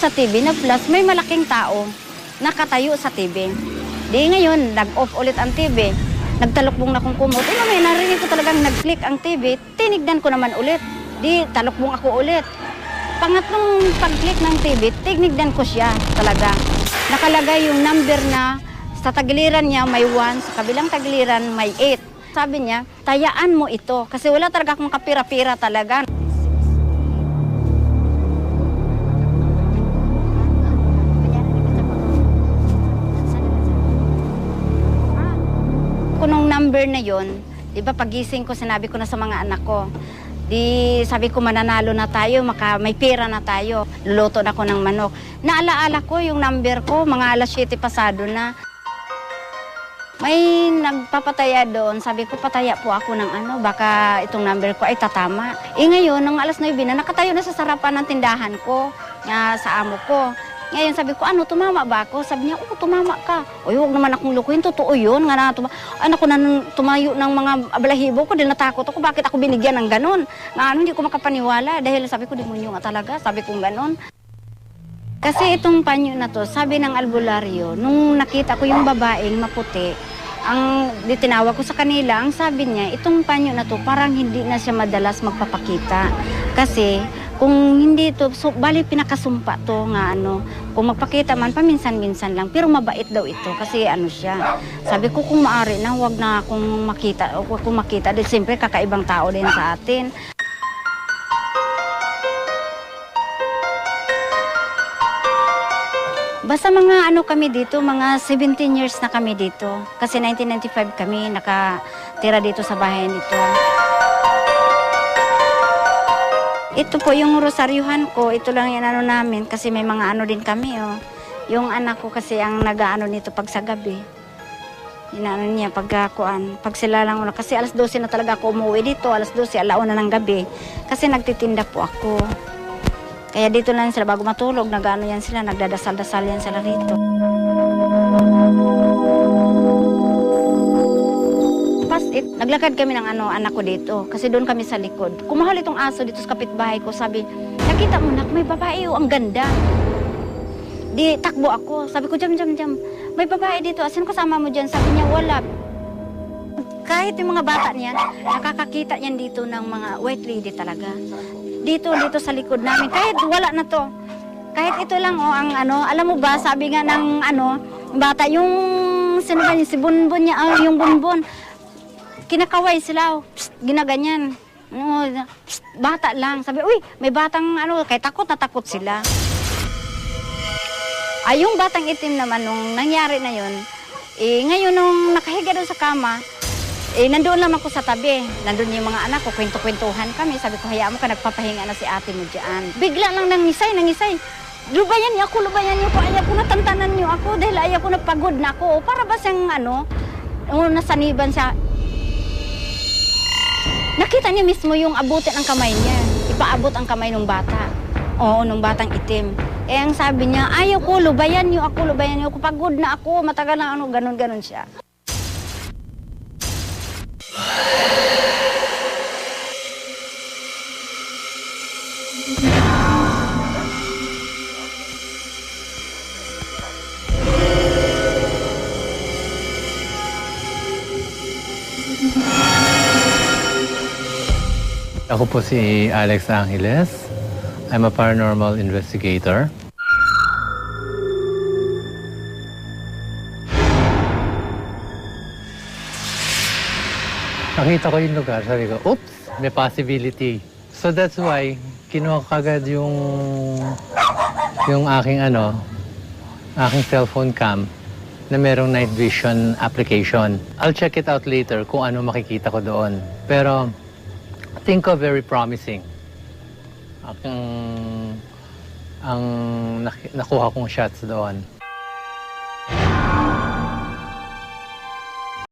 sa TV, nag-flash, may malaking tao nakatayo sa TV. Di ngayon, nag-off ulit ang TV. Nagtalokbong na kong kumot. Eh, may narinig ko talagang nag-click ang TV. Tinignan ko naman ulit. Di, talokbong ako ulit. Pangatlong pag-click ng TV, tinignan ko siya talaga. Nakalagay yung number na sa tagiliran niya may 1, sa kabilang tagiliran may 8. Sabi niya, tayaan mo ito kasi wala talaga akong kapira-pira talaga. Number na yon, di ba pagising ko, sinabi ko na sa mga anak ko, di sabi ko mananalo na tayo, maka, may pera na tayo. Luluto na ko ng manok. Naalaala ko yung number ko, mga alas 7 pasado na. May nagpapataya doon. Sabi ko, pataya po ako ng ano, baka itong number ko ay tatama. Eh ngayon, nung alas 9 na, nakatayo na sa sarapan ng tindahan ko, nga sa amo ko. Ngayon sabi ko, ano, tumama ba ako? Sabi niya, oo, tumama ka. O, huwag naman akong lukuhin, totoo yun. Nga na, tuma ano ko na tumayo ng mga balahibo ko, dahil natakot ako, bakit ako binigyan ng ganon? Nga ano, hindi ko makapaniwala. Dahil sabi ko, demonyo nga talaga. Sabi ko ganon. Kasi itong panyo na to, sabi ng albularyo, nung nakita ko yung babaeng maputi, ang di tinawag ko sa kanila, ang sabi niya, itong panyo na to, parang hindi na siya madalas magpapakita. Kasi kung hindi to, so, bali pinakasumpa to nga ano, kung magpakita man, paminsan-minsan lang, pero mabait daw ito kasi ano siya. Sabi ko kung maari na, huwag na akong makita, o kung makita, dahil siyempre kakaibang tao din sa atin. Basta mga ano kami dito, mga 17 years na kami dito. Kasi 1995 kami nakatira dito sa bahay nito. Ito po yung rosaryuhan ko, ito lang yung ano namin kasi may mga ano din kami oh. Yung anak ko kasi ang nag-ano nito pag sa gabi. Inaano niya pagkakuan. Pag sila lang una, kasi alas 12 na talaga ako umuwi dito, alas 12, alauna ng gabi. Kasi nagtitinda po ako. Kaya dito lang sila bago matulog, nag-ano yan sila, nagdadasal-dasal yan sila rito. It, naglakad kami ng ano, anak ko dito, kasi doon kami sa likod. Kumahal itong aso dito sa kapitbahay ko, sabi, nakita mo nak, may babae oh, ang ganda. Di, takbo ako. Sabi ko, jam, jam, jam. May babae dito, asin kasama mo dyan? Sabi niya, wala. Kahit yung mga bata niyan, nakakakita niyan dito ng mga white lady talaga dito dito sa likod namin kahit wala na to kahit ito lang oh ang ano alam mo ba sabi nga ng ano bata yung sino ba yun, si Bunbun niya ah, yung Bunbun kinakaway sila oh, psst, ginaganyan psst, bata lang sabi uy may batang ano kay takot na takot sila ay yung batang itim naman nung nangyari na yun eh ngayon nung nakahiga doon sa kama eh, nandoon lang ako sa tabi. Nandoon yung mga anak ko, kwento-kwentuhan kami. Sabi ko, hayaan mo ka, nagpapahinga na si ate mo dyan. Bigla lang nangisay, nangisay. Lubayan niyo ako, lubayan niyo ako. Ayaw ko na tantanan niyo ako dahil ayaw ko na na ako. Para ba siyang ano, nasaniban siya. Nakita niya mismo yung abutin ang kamay niya. Ipaabot ang kamay ng bata. Oo, nung batang itim. Eh, ang sabi niya, ayaw ko, lubayan niyo ako, lubayan niyo ako. Pagod na ako, matagal na ano, ganun-ganun siya. Ako po si Alex Angeles. I'm a paranormal investigator. Nakita ko yung lugar, sabi ko, oops, may possibility. So that's why, kinuha ko kagad yung, yung aking ano, aking cellphone cam na merong night vision application. I'll check it out later kung ano makikita ko doon. Pero think ko very promising. Ang, ang nak- nakuha kong shots doon.